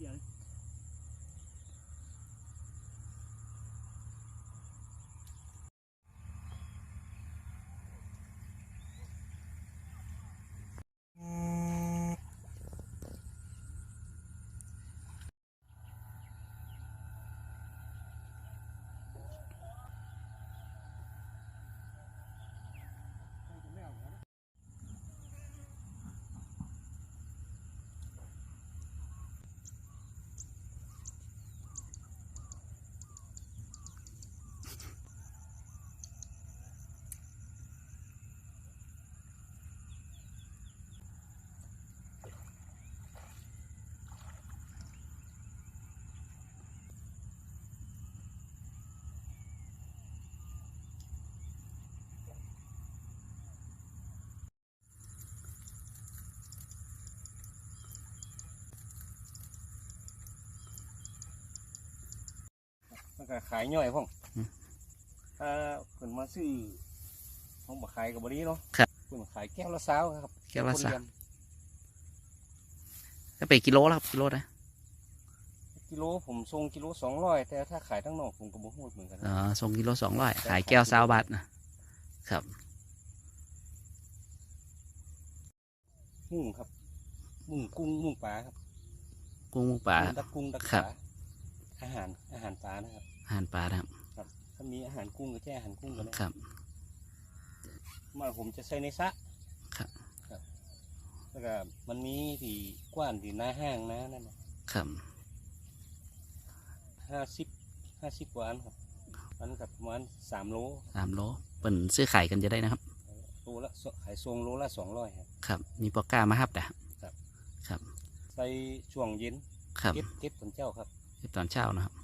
เดี๋ยว มัน ก็ขายย่อยพ่องอืมถ้าเพิ่นมาซื้อของบ่ขายกับบนี้เนาะครับเพิ่นขายแก้วละสาวครับ แก้วละสาวคนเดียก็ไปกิโลแล้วครับกิโลนะกิโลผมส่งกิโลสองร้อยแต่ถ้าขายทั้งนอกผมก็บ่ฮู้เหมือนกันนะอ๋อส่งกิโลสองร้อยขายแก้วซาวบาทนะครับมุ่งครับ มุ่งกุ้งมุ่งปลาครับ กุ้งมุกป่าดักกุ้งดักครัปบลาอาหารอาหารปลานะครับ อาหารปลานะครับ ครับ ถ้ามีอาหารกุ้งก็แช่อาหารกุ้งกันเลยครับ มาผมจะใส่ในสระครับ ครับแล้วก็มันมีที่กว้านที่หน้าห้างนะนั่นน่ะครับห้าสิบห้าสิบกว่าอันครับมันกับประมาณสามโลสามโลเปิ่นซื้อขายกันจะได้นะครับโลละสขายทรงโลละสองร้อยครับครับ มีปอกก้ามาฮับนะครับ ครับ ใส่ช่วงเย็นครับเก็บเก็บผลเจ้าครับเก็บตอนเช้านะครับ